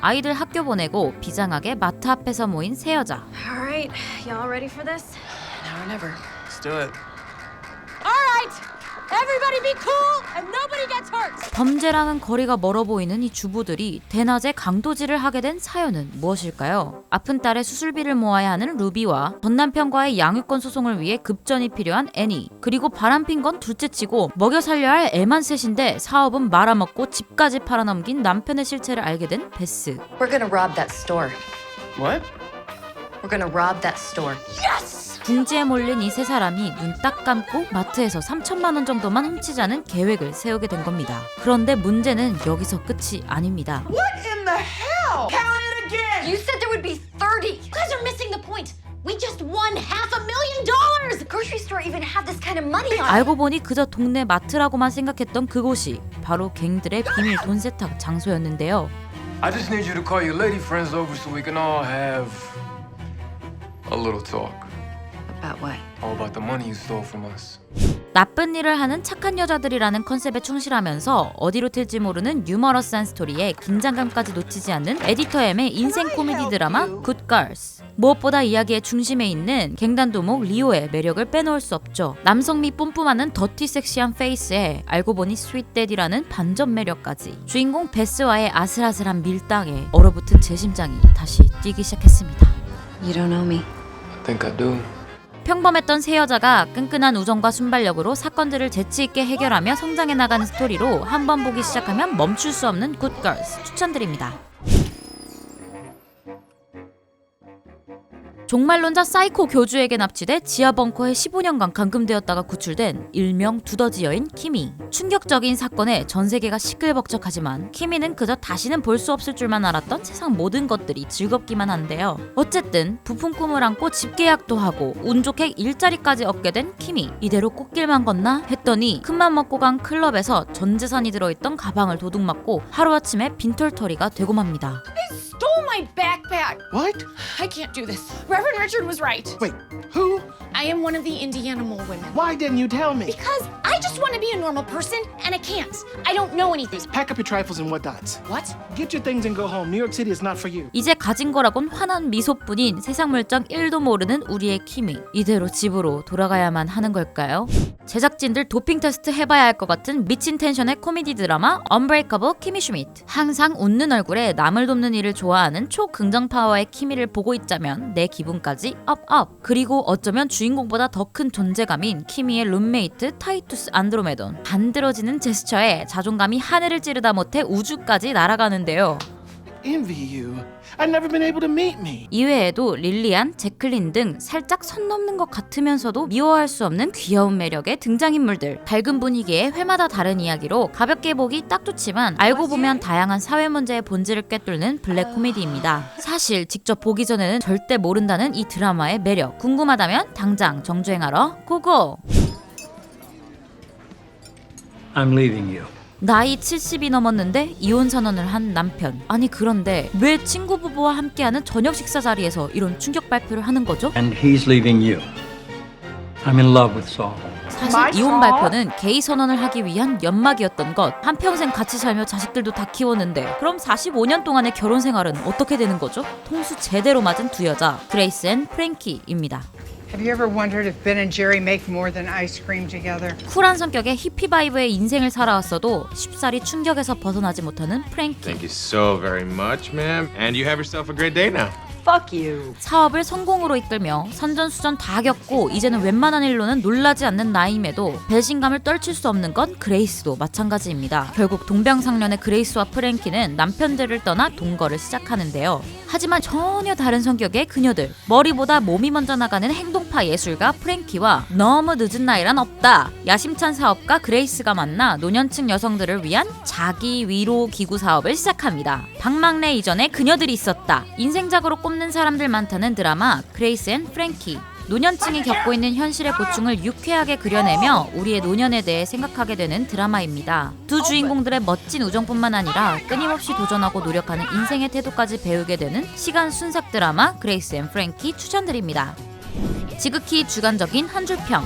아이들 학교 보내고 비장하게 마트 앞에서 모인 세 여자. All right, y'all ready for this? Now or never. Let's do it. All right, everybody be cool and nobody gets hurt. 범죄랑은 거리가 멀어 보이는 이 주부들이 대낮에 강도질을 하게 된 사연은 무엇일까요? 아픈 딸의 수술비를 모아야 하는 루비와 전 남편과의 양육권 소송을 위해 급전이 필요한 애니 그리고 바람핀 건 둘째치고 먹여 살려야 할 애만 셋인데 사업은 말아먹고 집까지 팔아넘긴 남편의 실체를 알게 된 베스 We're gonna rob that store. What? We're gonna rob that store. 궁지에 몰린 이 세 사람이 눈 딱 감고 마트에서 3천만 원 정도만 훔치자는 계획을 세우게 된 겁니다. 그런데 문제는 여기서 끝이 아닙니다. What in the hell? Count it again! You said there would be 30. You guys are missing the point. We just won half a million dollars. The grocery store even have this kind of money on it. 알고 보니 그저 동네 마트라고만 생각했던 그곳이 바로 갱들의 비밀 돈 세탁 장소였는데요. I just need you to call your lady friends over so we can all have a little talk. About what? All about the money you stole from us. 나쁜 일을 하는 착한 여자들이라는 컨셉에 충실하면서 어디로 튈지 모르는 유머러스한 스토리에 긴장감까지 놓치지 않는 에디터 M의 인생 코미디 드라마 굿걸스. 무엇보다 이야기의 중심에 있는 갱단도목 리오의 매력을 빼놓을 수 없죠. 남성미 뿜뿜하는 더티 섹시한 페이스에 알고 보니 스윗데디라는 반전 매력까지. 주인공 베스와의 아슬아슬한 밀당에 얼어붙은 제 심장이 다시 뛰기 시작했습니다. You don't know me. I think I do. 평범했던 세 여자가 끈끈한 우정과 순발력으로 사건들을 재치 있게 해결하며 성장해 나가는 스토리로 한 번 보기 시작하면 멈출 수 없는 굿걸스 추천드립니다. 종말론자 사이코 교주에게 납치돼 지하 벙커에 15년간 감금되었다가 구출된 일명 두더지 여인 키미. 충격적인 사건에 전 세계가 시끌벅적하지만 키미는 그저 다시는 볼 수 없을 줄만 알았던 세상 모든 것들이 즐겁기만 한데요. 어쨌든 부푼 꿈을 안고 집 계약도 하고 운 좋게 일자리까지 얻게 된 키미. 이대로 꽃길만 걷나 했더니 큰맘 먹고 간 클럽에서 전 재산이 들어있던 가방을 도둑 맞고 하루아침에 빈털터리가 되고 맙니다. Stole my backpack. What? I can't do this. Reverend Richard was right. Wait, who? I am one of the Indiana mole women. Why didn't you tell me? Because I just want to be a normal person and I can't. I don't know anything. Pack up your trifles and whatnots. What? Get your things and go home. New York City is not for you. 이제 가진 거라곤 환한 미소뿐인 세상 물정 1도 모르는 우리의 키미. 이대로 집으로 돌아가야만 하는 걸까요? 제작진들 도핑 테스트 해봐야 할 것 같은 미친 텐션의 코미디 드라마 언브레이커블 키미 슈미트. 항상 웃는 얼굴에 남을 돕는 일을 좋아하는 초긍정 파워의 키미를 보고 있자면 내 기분까지 업업. 그리고 어쩌면 주인공보다 더 큰 존재감인 키미의 룸메이트 타이투스 안드로메돈. 반들어지는 제스처에 자존감이 하늘을 찌르다 못해 우주까지 날아가는데요. Envy you. I've never been able to meet me. 이외에도 릴리안, 제클린 등 살짝 선 넘는 것 같으면서도 미워할 수 없는 귀여운 매력의 등장인물들 밝은 분위기에 회마다 다른 이야기로 가볍게 보기 딱 좋지만 알고 보면 다양한 사회 문제의 본질을 꿰뚫는 블랙 코미디입니다. 사실 직접 보기 전에는 절대 모른다는 이 드라마의 매력 궁금하다면 당장 정주행하러 고고! I'm leaving you. 나이 70이 넘었는데 이혼 선언을 한 남편. 아니 그런데 왜 친구 부부와 함께하는 저녁 식사 자리에서 이런 충격 발표를 하는 거죠? And he's leaving you. I'm in love with Saul. 사실 이혼 발표는 게이 선언을 하기 위한 연막이었던 것. 한평생 같이 살며 자식들도 다 키웠는데 그럼 45년 동안의 결혼 생활은 어떻게 되는 거죠? 통수 제대로 맞은 두 여자 그레이스 앤 프랭키입니다. Have you ever wondered if Ben and Jerry make more than ice cream together? 쿨한 성격의 히피 바이브의 인생을 살아왔어도 쉽사리 충격에서 벗어나지 못하는 프랭키. Thank you so very much, ma'am. And you have yourself a great day now. 사업을 성공으로 이끌며 선전수전 다 겪고 이제는 웬만한 일로는 놀라지 않는 나임에도 배신감을 떨칠 수 없는 건 그레이스도 마찬가지입니다. 결국 동병상련의 그레이스와 프랭키는 남편들을 떠나 동거를 시작하는데요. 하지만 전혀 다른 성격의 그녀들 머리보다 몸이 먼저 나가는 행동 파 예술가 프랭키와 너무 늦은 나이란 없다 야심찬 사업가 그레이스가 만나 노년층 여성들을 위한 자기 위로 기구 사업을 시작합니다. 방망래 이전에 그녀들이 있었다. 인생작으로 꼽는 사람들 많다는 드라마 그레이스 앤 프랭키. 노년층이 겪고 있는 현실의 고충을 유쾌하게 그려내며 우리의 노년에 대해 생각하게 되는 드라마입니다. 두 주인공들의 멋진 우정뿐만 아니라 끊임없이 도전하고 노력하는 인생의 태도까지 배우게 되는 시간 순삭 드라마 그레이스 앤 프랭키 추천드립니다. 지극히 주관적인 한 줄 평.